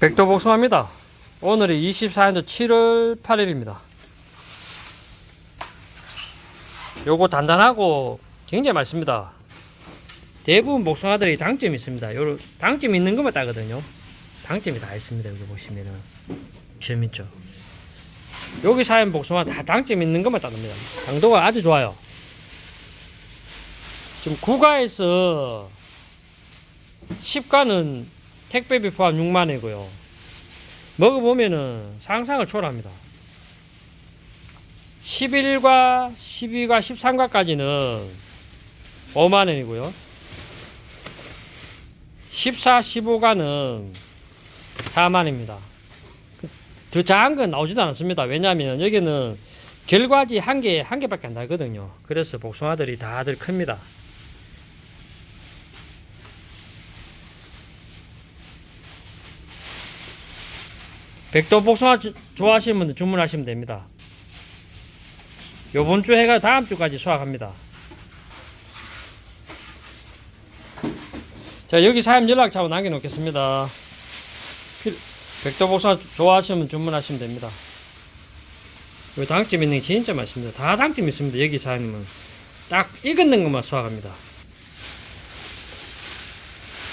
백도 복숭아입니다. 오늘이 24년도 7월 8일입니다. 요거 단단하고 굉장히 맛있습니다. 대부분 복숭아들이 당점이 있습니다. 요 당점 있는 것만 따거든요. 당점이 다 있습니다. 여기 보시면은 점 있죠. 여기 사연 복숭아 다 당점 있는 것만 따릅니다. 당도가 아주 좋아요. 지금 구가에서 10가는 택배비 포함 6만원이고요. 먹어보면은 상상을 초월합니다. 11과 12과 13과까지는 5만원이고요. 14, 15가는 4만원입니다. 더 작은 건 나오지도 않습니다. 왜냐하면 여기는 결과지 한 개, 한 개밖에 안 나거든요. 그래서 복숭아들이 다들 큽니다. 백도 복숭아 주- 좋아하시는 분들 주문하시면 됩니다. 요번 주 해가 다음 주까지 수확합니다. 자, 여기 사연 연락처 남겨 놓겠습니다. 필- 백도 복숭아 좋아하시면 주문하시면 됩니다. 요 당점 있는 게 진짜 맛있습니다. 다 당점 있습니다. 여기 사연은 딱 익은 것만 수확합니다.